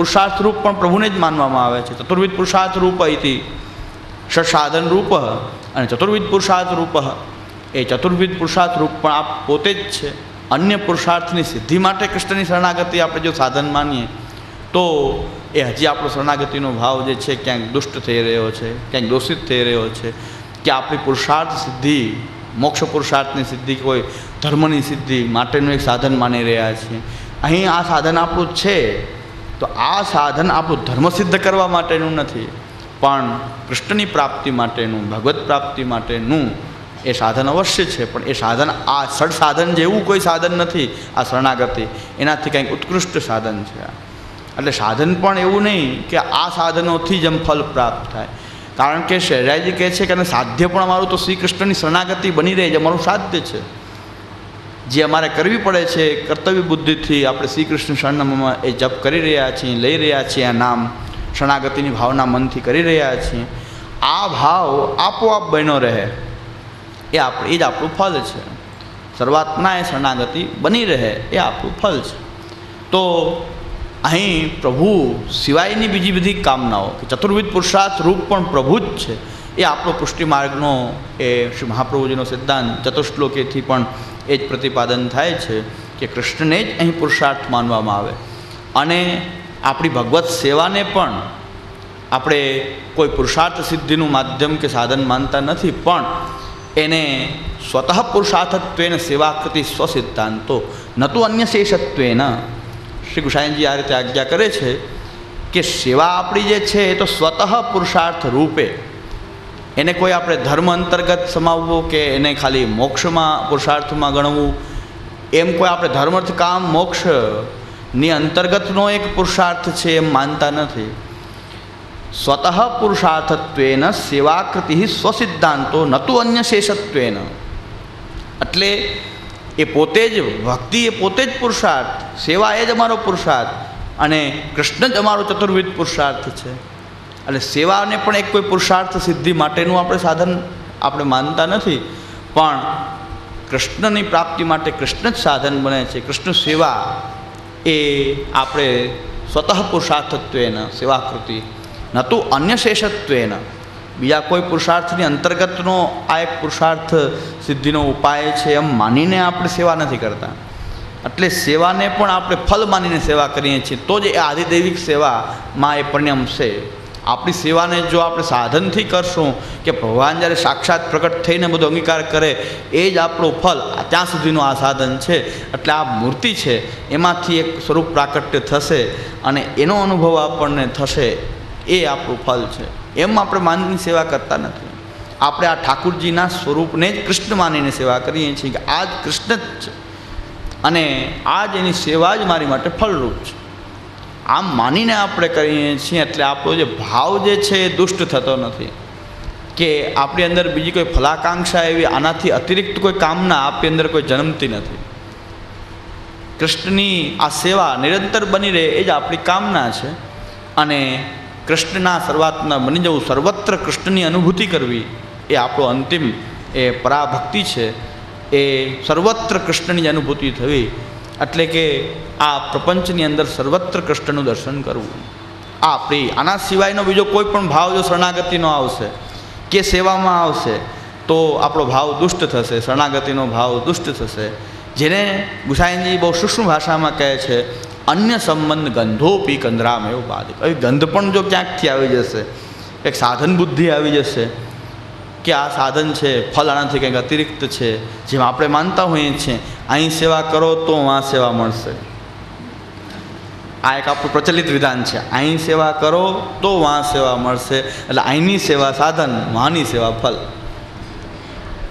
પુરુષાર્થ રૂપ પણ પ્રભુને જ માનવામાં આવે છે. ચતુર્વિધ પુરુષાર્થ રૂપ અહીંથી સસાધન રૂપ અને ચતુર્વિધ પુરુષાર્થ રૂપ. એ ચતુર્વિધ પુરુષાર્થ રૂપ પણ આપ પોતે જ છે. અન્ય પુરુષાર્થની સિદ્ધિ માટે કૃષ્ણની શરણાગતિ આપણે જો સાધન માનીએ, તો એ હજી આપણો શરણાગતિનો ભાવ જે છે ક્યાંક દુષ્ટ થઈ રહ્યો છે, ક્યાંક દોષિત થઈ રહ્યો છે, કે આપણી પુરુષાર્થ સિદ્ધિ, મોક્ષ પુરુષાર્થની સિદ્ધિ કોઈ ધર્મની સિદ્ધિ માટેનું એક સાધન માની રહ્યા છીએ. અહીં આ સાધન આપણું છે. તો આ સાધન આપણું ધર્મ સિદ્ધ કરવા માટેનું નથી, પણ કૃષ્ણની પ્રાપ્તિ માટેનું, ભગવત પ્રાપ્તિ માટેનું એ સાધન અવશ્ય છે, પણ એ સાધન આ સડ સાધન જેવું કોઈ સાધન નથી, આ શરણાગતિ. એનાથી કંઈક ઉત્કૃષ્ટ સાધન છે. એટલે સાધન પણ એવું નહીં કે આ સાધનોથી જ એમ ફલ પ્રાપ્ત થાય. કારણ કે શહેરાજી કહે છે કે સાધ્ય પણ અમારું તો શ્રી કૃષ્ણની શરણાગતિ બની રહે છે, અમારું સાધ્ય છે. જે અમારે કરવી પડે છે, કર્તવ્ય બુદ્ધિથી આપણે શ્રી કૃષ્ણ શરણમાં એ જપ કરી રહ્યા છીએ, લઈ રહ્યા છીએ, આ નામ શરણાગતિની ભાવના મનથી કરી રહ્યા છીએ. આ ભાવ આપોઆપ બન્યો રહે. એ આપણે, એ જ આપણું ફલ છે. શરૂઆતના એ શરણાગતિ બની રહે, એ આપણું ફલ છે. તો અહીં પ્રભુ સિવાયની બીજી બધી કામનાઓ, કે ચતુર્વિધ પુરુષાર્થ રૂપ પણ પ્રભુ જ છે, એ આપણો પુષ્ટિ માર્ગનો એ શ્રી મહાપ્રભુજીનો સિદ્ધાંત ચતુશ્લોકેથી પણ એ જ પ્રતિપાદન થાય છે કે કૃષ્ણને જ અહીં પુરુષાર્થ માનવામાં આવે. અને આપણી ભગવત સેવાને પણ આપણે કોઈ પુરુષાર્થ સિદ્ધિનું માધ્યમ કે સાધન માનતા નથી, પણ એને સ્વતઃ પુરુષાર્થત્વેન સેવાકૃતિ સ્વસિદ્ધાંતો, ન તો અન્ય શેષત્વેન. શ્રી કૃષ્ણજી આ રીતે આજ્ઞા કરે છે કે સેવા આપણી જે છે એ તો સ્વતઃ પુરુષાર્થ રૂપે એને કોઈ આપણે ધર્મ અંતર્ગત સમાવવું કે એને ખાલી મોક્ષમાં, પુરુષાર્થમાં ગણવું, એમ કોઈ આપણે ધર્મર્થ કામ મોક્ષની અંતર્ગતનો એક પુરુષાર્થ છે એમ માનતા નથી. સ્વતઃ પુરુષાર્થત્વેન સેવાકૃતિ સ્વસિદ્ધાંતો નતું અન્ય શેષત્વેન. એટલે એ પોતે જ ભક્તિ, એ પોતે જ પુરુષાર્થ, સેવા એ જ અમારો પુરુષાર્થ અને કૃષ્ણ જ અમારો ચતુર્વિધ પુરુષાર્થ છે. એટલે સેવાને પણ એક કોઈ પુરુષાર્થ સિદ્ધિ માટેનું આપણે સાધન આપણે માનતા નથી. પણ કૃષ્ણની પ્રાપ્તિ માટે કૃષ્ણ જ સાધન બને છે. કૃષ્ણ સેવા એ આપણે સ્વતઃ પુરુષાર્થત્વેન સેવાકૃતિ ન તો અન્ય શેષત્વેન બીજા કોઈ પુરુષાર્થની અંતર્ગતનો આ એક પુરુષાર્થ સિદ્ધિનો ઉપાય છે એમ માનીને આપણે સેવા નથી કરતા. એટલે સેવાને પણ આપણે ફલ માનીને સેવા કરીએ છીએ. તો જ એ આદિદૈવિક સેવામાં એ પરિણમશે. આપણી સેવાને જો આપણે સાધનથી કરશું કે ભગવાન જ્યારે સાક્ષાત પ્રગટ થઈને બધો અંગીકાર કરે, એ જ આપણું ફલ ત્યાં સુધીનું આ સાધન છે. એટલે આ મૂર્તિ છે, એમાંથી એક સ્વરૂપ પ્રાકટ્ય થશે અને એનો અનુભવ આપણને થશે, એ આપણું ફલ છે. એમ આપણે માનની સેવા કરતા નથી. આપણે આ ઠાકુરજીના સ્વરૂપને જ કૃષ્ણ માનીને સેવા કરીએ છીએ કે આ જ કૃષ્ણ જ છે. અને આ જ એની સેવા જ મારી માટે ફલરૂપ છે. આમ માનીને આપણે કરીએ છીએ એટલે આપણો જે ભાવ જે છે એ દુષ્ટ થતો નથી. કે આપણી અંદર બીજી કોઈ ફલાકાંક્ષા એવી આનાથી અતિરિક્ત કોઈ કામના આપણી અંદર કોઈ જન્મતી નથી. કૃષ્ણની આ સેવા નિરંતર બની રહે એ જ આપણી કામના છે. અને કૃષ્ણના શરૂઆતના બની જવું, સર્વત્ર કૃષ્ણની અનુભૂતિ કરવી એ આપણો અંતિમ એ પરાભક્તિ છે. એ સર્વત્ર કૃષ્ણની અનુભૂતિ થવી એટલે કે આ પ્રપંચની અંદર સર્વત્ર કૃષ્ણનું દર્શન કરવું. આ પ્રિય. આના સિવાયનો બીજો કોઈ પણ ભાવ જો શરણાગતિનો આવશે, કે સેવામાં આવશે, તો આપણો ભાવ દુષ્ટ થશે, શરણાગતિનો ભાવ દુષ્ટ થશે. જેને ગુસાઈનજી બહુ સૂક્ષ્મ ભાષામાં કહે છે, અન્ય સંબંધ ગંધોપી કંદરામ એવું બાધિક હવે ગંધ પણ જો ક્યાંકથી આવી જશે? એક સાધન બુદ્ધિ આવી જશે. કે આ સાધન છે ફલ આનાથી કંઈક અતિરિક્ત છે, જેમ આપણે માનતા હોઈએ છીએ, અહીં સેવા કરો તો વાં સેવા મળશે. આ એક આપણું પ્રચલિત વિધાન છે. અહીં સેવા કરો તો વાં સેવા મળશે. એટલે અહીંની સેવા સાધન વાની સેવા ફલ.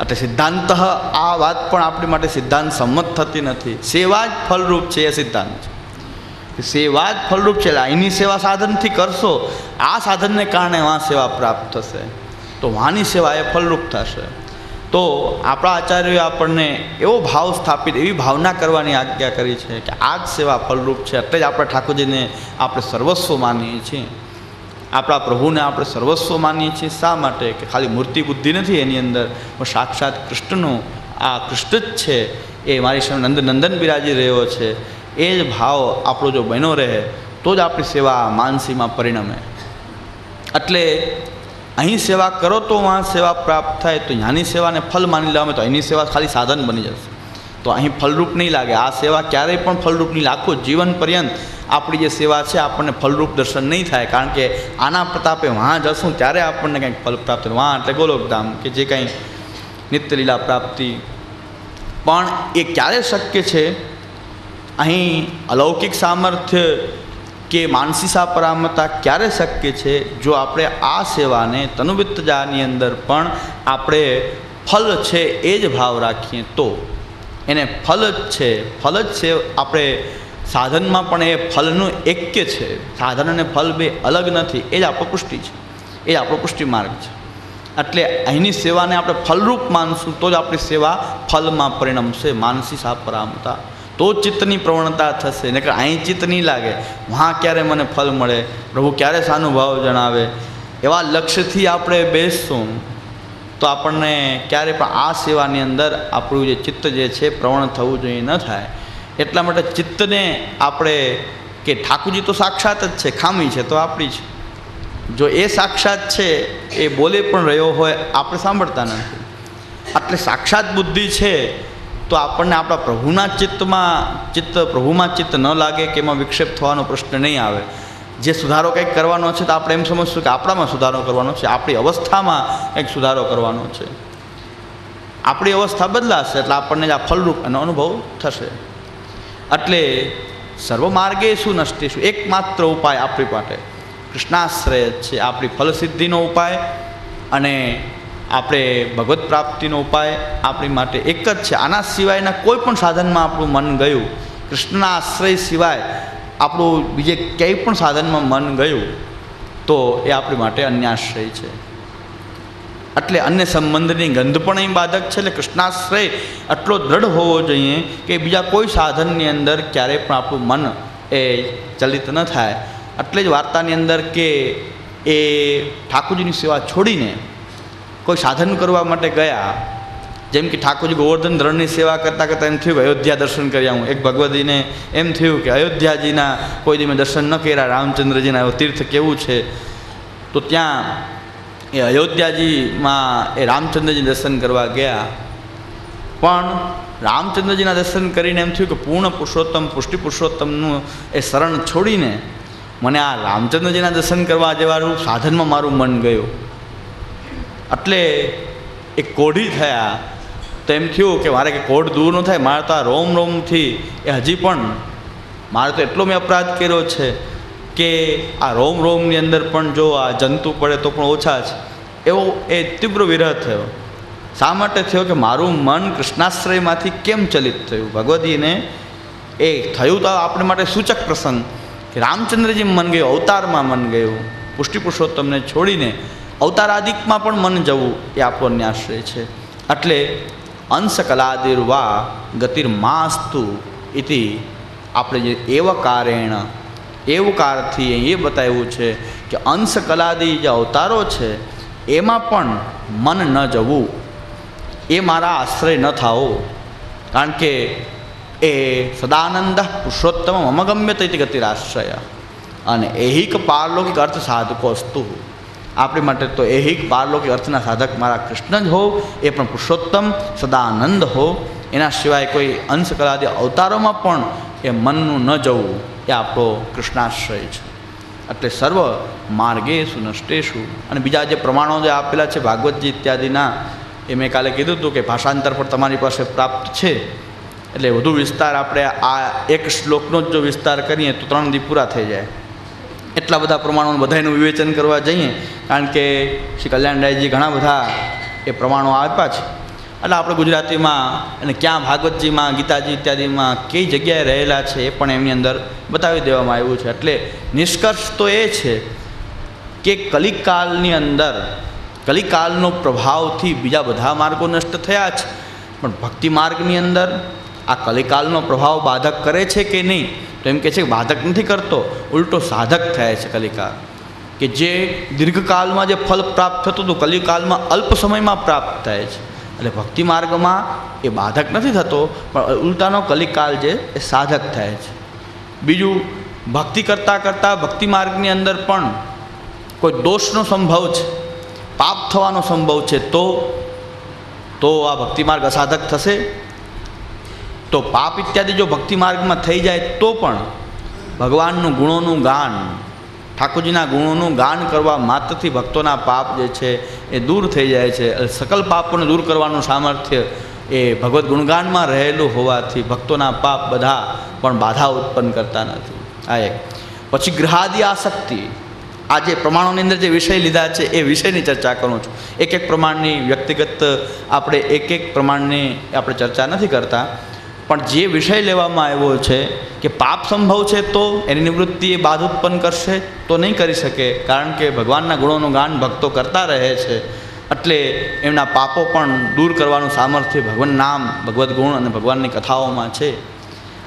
એટલે સિદ્ધાંત આ વાત પણ આપણી માટે સિદ્ધાંત સંમત થતી નથી. સેવા જ ફલરૂપ છે એ સિદ્ધાંત છે. સેવા જ ફલરૂપ છે. એટલે અહીંની સેવા સાધનથી કરશો, આ સાધનને કારણે વાં સેવા પ્રાપ્ત થશે. તો વાની સેવા એ ફલરૂપ થશે. તો આપણા આચાર્યોએ આપણને એવો ભાવ સ્થાપિત, એવી ભાવના કરવાની આજ્ઞા કરી છે કે આ જ સેવા ફલરૂપ છે. એટલે જ આપણે ઠાકોરજીને આપણે સર્વસ્વ માનીએ છીએ. આપણા પ્રભુને આપણે સર્વસ્વ માનીએ છીએ. શા માટે? કે ખાલી મૂર્તિ બુદ્ધિ નથી એની અંદર, પણ સાક્ષાત કૃષ્ણનું આ કૃષ્ણ જ છે. એ મારી સામે નંદ નંદન બિરાજી રહ્યો છે. એ જ ભાવ આપણો જો બન્યો રહે, તો જ આપણી સેવા માનસીમાં પરિણમે. એટલે અહીં સેવા કરો તો વહાં સેવા પ્રાપ્ત થાય. તો ત્યાંની સેવાને ફલ માની લેવામાં તો અહીંની સેવા ખાલી સાધન બની જશે. તો અહીં ફલરૂપ નહીં લાગે. આ સેવા ક્યારેય પણ ફલરૂપ નહીં. લાખું જીવન પર્યંત આપણી જે સેવા છે, આપણને ફલરૂપ દર્શન નહીં થાય. કારણ કે આના પ્રતાપે વહાં જશું ત્યારે આપણને કંઈક ફલ પ્રાપ્ત થાય. વહાં એટલે ગોલોકધામ કે જે કંઈ નિત્યલીલા પ્રાપ્તિ. પણ એ ક્યારે શક્ય છે? અહીં અલૌકિક સામર્થ્ય કે માનસી પરામતા ક્યારે શક્ય છે? જો આપણે આ સેવાને તનુવિત્તજાની અંદર પણ આપણે ફલ છે એ જ ભાવ રાખીએ તો એને ફલ જ છે. ફલ જ છે આપણે સાધનમાં પણ એ ફલનું એક્ય છે. સાધન અને ફલ બે અલગ નથી. એ જ આપણો પુષ્ટિ છે. એ જ આપણો પુષ્ટિ માર્ગ છે. એટલે અહીંની સેવાને આપણે ફલરૂપ માનશું તો જ આપણી સેવા ફલમાં પરિણમશે. માનસી સા પરામતા. તો ચિત્તની પ્રવણતા થશે. ને કે અહીં ચિત્ત નહીં લાગે. વહાં ક્યારે મને ફલ મળે? પ્રભુ ક્યારે સાનુભાવ જણાવે? એવા લક્ષ્યથી આપણે બેસશું. તો આપણને ક્યારે પણ આ સેવાની અંદર આપણું જે ચિત્ત જે છે પ્રવણ થવું જોઈએ ન થાય. એટલા માટે ચિત્તને આપણે કે ઠાકુરજી તો સાક્ષાત જ છે, ખામી છે તો આપણી છે જો એ સાક્ષાત છે, એ બોલે પણ રહ્યો હોય, આપણે સાંભળતા નથી. આટલે સાક્ષાત બુદ્ધિ છે તો આપણને આપણા પ્રભુના ચિત્તમાં, ચિત્ત પ્રભુમાં ચિત્ત ન લાગે કે એમાં વિક્ષેપ થવાનો પ્રશ્ન નહીં આવે. જે સુધારો કંઈક કરવાનો છે તો આપણે એમ સમજશું કે આપણામાં સુધારો કરવાનો છે, આપણી અવસ્થામાં કંઈક સુધારો કરવાનો છે. આપણી અવસ્થા બદલાશે એટલે આપણને જ આ ફલરૂપ એનો અનુભવ થશે. એટલે સર્વમાર્ગે શું નષ્ટે એકમાત્ર ઉપાય આપણી માટે. કૃષ્ણાશ્રય છે આપણી ફલસિદ્ધિનો ઉપાય અને આપણે ભગવત પ્રાપ્તિનો ઉપાય આપણી માટે એક જ છે. આના સિવાયના કોઈ પણ સાધનમાં આપણું મન ગયું, કૃષ્ણના આશ્રય સિવાય આપણું બીજે ક્યાંય પણ સાધનમાં મન ગયું, તો એ આપણી માટે અન્યાશ્રય છે. એટલે અન્ય સંબંધની ગંધ પણ અહીં બાધક છે. એટલે કૃષ્ણાશ્રય એટલો દ્રઢ હોવો જોઈએ કે બીજા કોઈ સાધનની અંદર ક્યારેય પણ આપણું મન એ ચલિત ન થાય. એટલે જ વાર્તાની અંદર કે એ ઠાકોરજીની સેવા છોડીને કોઈ સાધન કરવા માટે ગયા, જેમ કે ઠાકોરજી ગોવર્ધન ધરણની સેવા કરતાં કરતાં એમ થયું કે અયોધ્યા દર્શન કર્યા હું. એક ભગવતીને એમ થયું કે અયોધ્યાજીના કોઈ દી મેં દર્શન ન કર્યા, રામચંદ્રજીના તીર્થ કેવું છે? તો ત્યાં એ અયોધ્યાજીમાં એ રામચંદ્રજી દર્શન કરવા ગયા. પણ રામચંદ્રજીના દર્શન કરીને એમ થયું કે પૂર્ણ પુરુષોત્તમ, પુષ્ટિ પુરુષોત્તમનું એ શરણ છોડીને મને આ રામચંદ્રજીના દર્શન કરવા જેવાનું સાધનમાં મારું મન ગયું. એટલે એ કોઢી થયા. તો એમ થયું કે મારે કે કોઢ દૂર ન થાય, મારે તો આ રોમ રોમથી. એ હજી પણ મારે તો એટલો મેં અપરાધ કર્યો છે કે આ રોમ રોમની અંદર પણ જો આ જંતુ પડે તો પણ ઓછા છે. એવો એ તીવ્ર વિરહ થયો. શા માટે થયો કે મારું મન કૃષ્ણાશ્રયમાંથી કેમ ચલિત થયું? ભગવતીને એ થયું તો આપણે માટે સૂચક પ્રસંગ કે રામચંદ્રજી મન ગયું, અવતારમાં મન ગયું. પુષ્ટિ પુરુષોત્તમને છોડીને અવતારાદિકમાં પણ મન જવું એ આપણને આશ્રય છે. એટલે અંશકલાદિર્વા ગતિર્માસ્તુ ઇતિ આપણે જે એવકારેણ એવકારથી એ બતાવ્યું છે કે અંશ કલાદી જે અવતારો છે, એમાં પણ મન ન જવું, એ મારા આશ્રય ન થાવો કારણ કે એ સદાનંદ પુરુષોત્તમ મમગમ્ય તૈતિ ગતિરાશ્રય. અને એહિક પારલૌકિક અર્થ સાધકોસ્તુ આપણી માટે તો એહિક પારલૌકિક અર્થના સાધક મારા કૃષ્ણ જ હો એ પણ પુરુષોત્તમ સદાનંદ હો એના સિવાય કોઈ અંશ કલાદી અવતારોમાં પણ એ મનનું ન જવું, એ આપણો કૃષ્ણાશ્રય છે. એટલે સર્વ માર્ગેશુ નષ્ટેશુ અને બીજા જે પ્રમાણો જે આપેલા છે, ભાગવતજી ઇત્યાદિના, એ મેં કાલે કીધું હતું કે ભાષાંતર પણ તમારી પાસે પ્રાપ્ત છે. એટલે વધુ વિસ્તાર આપણે આ એક શ્લોકનો જ જો વિસ્તાર કરીએ તો ત્રણ દી પૂરા થઈ જાય. એટલા બધા પ્રમાણો બધાનું વિવેચન કરવા જઈએ, કારણ કે શ્રી કલ્યાણરાયજી ઘણા બધા એ પ્રમાણો આપ્યા છે. એટલે આપણે ગુજરાતીમાં અને ક્યાં ભાગવતજીમાં, ગીતાજી ઇત્યાદિમાં કઈ જગ્યાએ રહેલા છે એ પણ એમની અંદર બતાવી દેવામાં આવ્યું છે. એટલે નિષ્કર્ષ તો એ છે કે કલિકાલની અંદર, કલિકાલનો પ્રભાવથી બીજા બધા માર્ગો નષ્ટ થયા છે. પણ ભક્તિ માર્ગની અંદર આ કલિકાલનો પ્રભાવ બાધક કરે છે કે નહીં? તો એમ કહે છે કે બાધક નથી કરતો, ઉલટો સાધક થાય છે કલિકાલ. કે જે દીર્ઘકાલમાં જે ફલ પ્રાપ્ત થતું હતું, કલિકાલમાં અલ્પ સમયમાં પ્રાપ્ત થાય છે. એટલે ભક્તિ માર્ગમાં એ બાધક નથી થતો, પણ ઉલટાનો કલિકાલ જે, એ સાધક થાય છે. બીજું, ભક્તિ કરતાં કરતાં ભક્તિ માર્ગની અંદર પણ કોઈ દોષનો સંભવ છે, પાપ થવાનો સંભવ છે, તો તો આ ભક્તિ માર્ગ અસાધક થશે. તો પાપ ઇત્યાદિ જો ભક્તિ માર્ગમાં થઈ જાય તો પણ ભગવાનનું ગુણોનું ગાન, ઠાકોરજીના ગુણોનું ગાન કરવા માત્રથી ભક્તોના પાપ જે છે એ દૂર થઈ જાય છે. સકલ પાપોને દૂર કરવાનું સામર્થ્ય એ ભગવદ્ ગુણગાનમાં રહેલું હોવાથી ભક્તોના પાપ બધા પણ બાધા ઉત્પન્ન કરતા નથી. આ એક. પછી ગ્રહાદી આસક્તિ. આ જે પ્રમાણોની અંદર જે વિષય લીધા છે એ વિષયની ચર્ચા કરું છું. એક એક પ્રમાણની વ્યક્તિગત આપણે એક એક પ્રમાણની આપણે ચર્ચા નથી કરતા. પણ જે વિષય લેવામાં આવ્યો છે કે પાપ સંભવ છે તો એની નિવૃત્તિ એ બાધ ઉત્પન્ન કરશે, તો નહીં કરી શકે. કારણ કે ભગવાનના ગુણોનું ગાન ભક્તો કરતા રહે છે. એટલે એમના પાપો પણ દૂર કરવાનું સામર્થ્ય ભગવાન નામ, ભગવદ્ ગુણ અને ભગવાનની કથાઓમાં છે.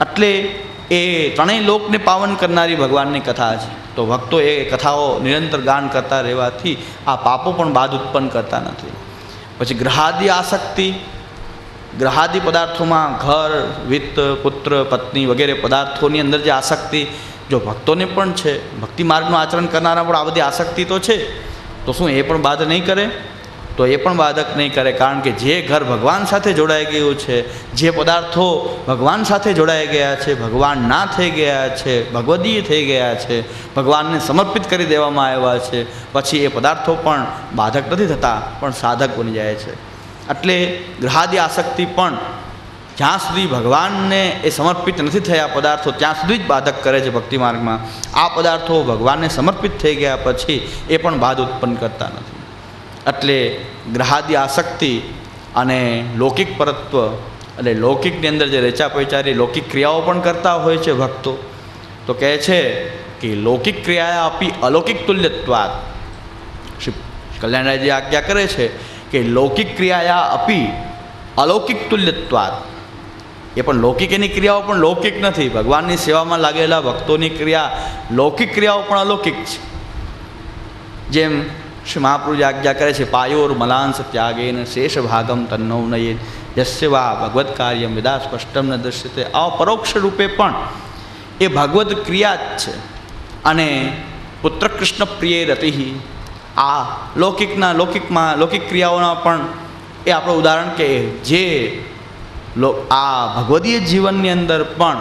એટલે એ ત્રણેય લોકને પાવન કરનારી ભગવાનની કથા છે. તો ભક્તો એ કથાઓ નિરંતર ગાન કરતા રહેવાથી આ પાપો પણ બાધ ઉત્પન્ન કરતા નથી. પછી ગ્રહાદી આસક્તિ ગ્રહાદી પદાર્થોમાં ઘર, વિત્ત, પુત્ર, પત્ની વગેરે પદાર્થોની અંદર જે આસક્તિ, જો ભક્તોને પણ છે, ભક્તિ માર્ગનું આચરણ કરનારા પણ આ બધી આસક્તિ તો છે, તો શું એ પણ બાધ નહીં કરે? તો એ પણ બાધક નહીં કરે, કારણ કે જે ઘર ભગવાન સાથે જોડાઈ ગયું છે, જે પદાર્થો ભગવાન સાથે જોડાઈ ગયા છે, ભગવાન ના થઈ ગયા છે, ભગવદીય થઈ ગયા છે, ભગવાનને સમર્પિત કરી દેવામાં આવ્યા છે, પછી એ પદાર્થો પણ બાધક નથી થતા, પણ સાધક બની જાય છે. એટલે ગ્રહાદી આસક્તિ પણ જ્યાં સુધી ભગવાનને એ સમર્પિત નથી થયા પદાર્થો, ત્યાં સુધી જ બાધક કરે છે ભક્તિ માર્ગમાં. આ પદાર્થો ભગવાનને સમર્પિત થઈ ગયા પછી એ પણ બાધ ઉત્પન્ન કરતા નથી. એટલે ગ્રહાદી આસક્તિ અને લૌકિક પરત્વ એટલે લૌકિકની અંદર જે રેચા પૈચારી લૌકિક ક્રિયાઓ પણ કરતા હોય છે ભક્તો, તો કહે છે કે લૌકિક ક્રિયા આપી અલૌકિક તુલ્યત્વાદ. શ્રી કલ્યાણરાયજી આજ્ઞા કરે છે કે લૌકિક ક્રિયાયા અપી અલૌકિક તુલ્યત્વાદ. એ પણ લૌકિક એની ક્રિયાઓ પણ લૌકિક નથી. ભગવાનની સેવામાં લાગેલા ભક્તોની ક્રિયા લૌકિક ક્રિયાઓ પણ અલૌકિક છે. જેમ શ્રી મહાપ્રભુજી આજ્ઞા કરે છે, પાયોર મલાંસ ત્યાગેન શેષ ભાગમ તન્નૌ નયે. યસ્ય વા ભગવત કાર્યમ વિદા સ્પષ્ટમ ન દૃશ્યતે આ પરોક્ષ રૂપે પણ એ ભગવદ્ ક્રિયા જ છે. અને પુત્ર કૃષ્ણ પ્રિય રતિ આ લૌકિકના, લૌકિકમાં, લૌકિક ક્રિયાઓના પણ એ આપણું ઉદાહરણ કે જે આ ભગવદીય જીવનની અંદર પણ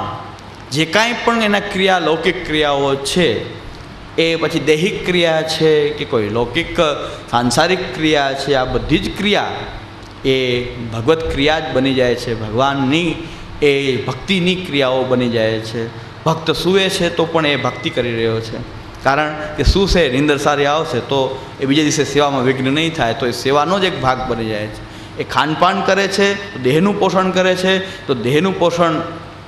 જે કાંઈ પણ એના ક્રિયા, લૌકિક ક્રિયાઓ છે, એ પછી દૈહિક ક્રિયા છે કે કોઈ લૌકિક, સાંસારિક ક્રિયા છે, આ બધી જ ક્રિયા એ ભગવત ક્રિયા જ બની જાય છે. ભગવાનની એ ભક્તિની ક્રિયાઓ બની જાય છે. ભક્ત સૂવે છે તો પણ એ ભક્તિ કરી રહ્યો છે. કારણ કે શું છે, નિંદર સારી આવશે તો એ બીજા દિવસે સેવામાં વિઘ્ન નહીં થાય, તો એ સેવાનો જ એક ભાગ બની જાય છે. એ ખાનપાન કરે છે દેહનું પોષણ કરે છે, તો દેહનું પોષણ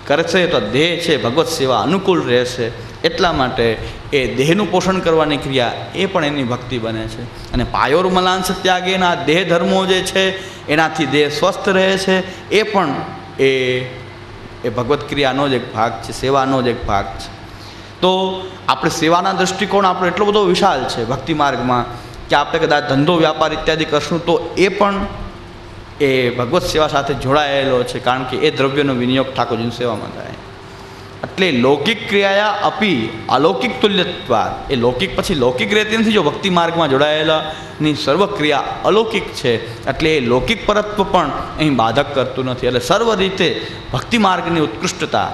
કરે છે, તો દેહ છે, ભગવત સેવા અનુકૂળ રહેશે. એટલા માટે એ દેહનું પોષણ કરવાની ક્રિયા એ પણ એની ભક્તિ બને છે. અને પાયોર મલાંશ ત્યાગેના દેહ ધર્મો જે છે, એનાથી દેહ સ્વસ્થ રહે છે, એ પણ એ એ ભગવત ક્રિયાનો જ એક ભાગ છે, સેવાનો જ એક ભાગ છે. તો આપણે સેવાના દૃષ્ટિકોણ આપણો એટલો બધો વિશાળ છે ભક્તિ માર્ગમાં કે આપણે કદાચ ધંધો, વ્યાપાર ઇત્યાદિ કરશું તો એ પણ એ ભગવત સેવા સાથે જોડાયેલો છે કારણ કે એ દ્રવ્યનો વિનિયોગ ઠાકોરજીની સેવામાં થાય. એટલે લૌકિક ક્રિયા અપી અલૌકિક તુલ્યત્વાદ એ લૌકિક પછી લૌકિક રહેતી નથી, જો ભક્તિ માર્ગમાં જોડાયેલાની સર્વ ક્રિયા અલૌકિક છે, એટલે એ લૌકિક પરત્વ પણ અહીં બાધક કરતું નથી. એટલે સર્વ રીતે ભક્તિ માર્ગની ઉત્કૃષ્ટતા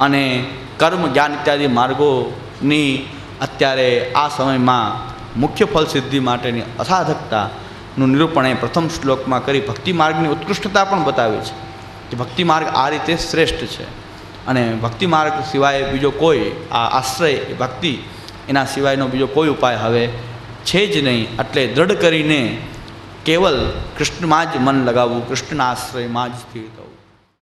અને કર્મ, જ્ઞાન ઇત્યાદિ માર્ગોની અત્યારે આ સમયમાં મુખ્ય ફલ સિદ્ધિ માટેની અસાધકતાનું નિરૂપણ એ પ્રથમ શ્લોકમાં કરી ભક્તિ માર્ગની ઉત્કૃષ્ટતા પણ બતાવી છે કે ભક્તિ માર્ગ આ રીતે શ્રેષ્ઠ છે. અને ભક્તિ માર્ગ સિવાય બીજો કોઈ આ આશ્રય, ભક્તિ એના સિવાયનો બીજો કોઈ ઉપાય હવે છે જ નહીં. એટલે દ્રઢ કરીને કેવલ કૃષ્ણમાં જ મન લગાવવું કૃષ્ણના આશ્રયમાં જ સ્થિર થવું.